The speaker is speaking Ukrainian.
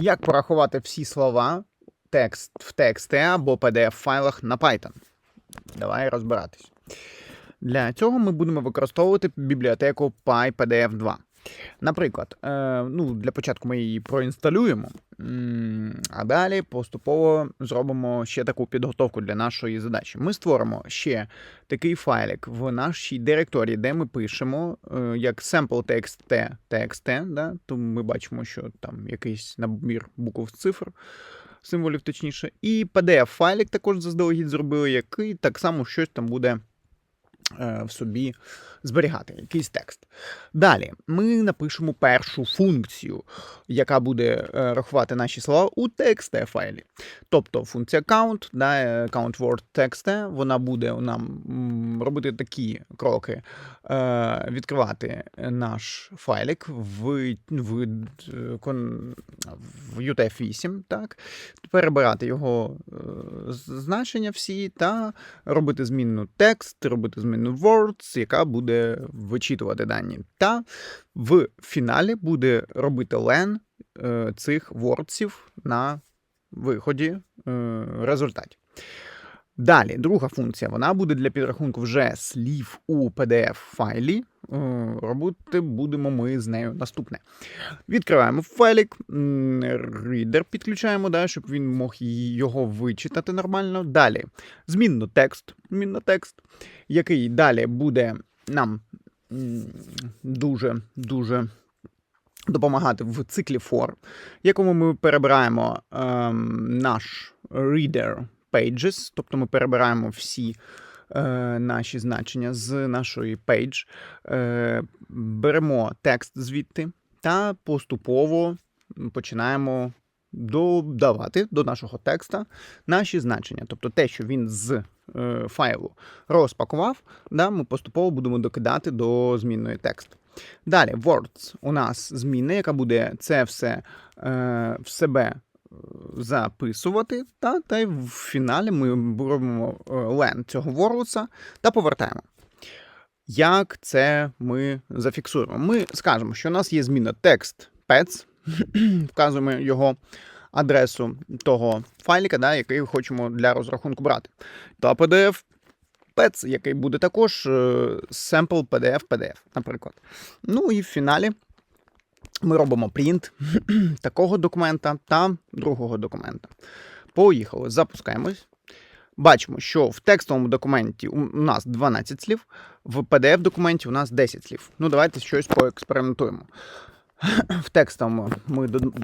Як порахувати всі слова текст в тексти або PDF файлах на Python? Давай розбиратись. Для цього ми будемо використовувати бібліотеку PyPDF2. Наприклад, е, ну, для початку ми її проінсталюємо, а далі поступово зробимо ще таку підготовку для нашої задачі. Ми створимо ще такий файлик в нашій директорії, де ми пишемо е, як sample.txt, txt, да? то ми бачимо, що там якийсь набір букв цифр, символів точніше, і PDF-файлик також заздалегідь зробили, який так само щось там буде в собі зберігати, якийсь текст. Далі ми напишемо першу функцію, яка буде е, рахувати наші слова у txt файлі. Тобто функція count, да, е, count word text, вона буде нам робити такі кроки, е, відкривати наш файлик в, в, е, в UTF-8, так, перебирати його е, значення всі та робити змінну текст, робити змінну words, яка буде вичитувати дані. Та в фіналі буде робити len е, цих вордсів на виході результатів. результаті. Далі, друга функція, вона буде для підрахунку вже слів у PDF-файлі. Е, Робити будемо ми з нею наступне. Відкриваємо файлик, м, рідер підключаємо, да, щоб він мог його вичитати нормально. Далі змінно текст, змінно текст, який далі буде нам дуже дуже допомагати в циклі for, якому ми перебираємо ем, наш reader pages, тобто ми перебираємо всі е, наші значення з нашої page, е, беремо текст звідти та поступово починаємо додавати до нашого текста наші значення. Тобто те, що він з е, файлу розпакував, да, ми поступово будемо докидати до змінної текст. Далі, words у нас зміна, яка буде це все е, в себе записувати, та, та й в фіналі ми робимо е, len цього words та повертаємо. Як це ми зафіксуємо? Ми скажемо, що у нас є зміна текст pets, вказуємо його адресу того файлика, да, який хочемо для розрахунку брати. Та PDF pets, який буде також е, sample PDF PDF, наприклад. Ну і в фіналі ми робимо принт такого документа та другого документа. Поїхали, запускаємось. Бачимо, що в текстовому документі у нас 12 слів, в PDF-документі у нас 10 слів. Ну, давайте щось поекспериментуємо. В текстовому ми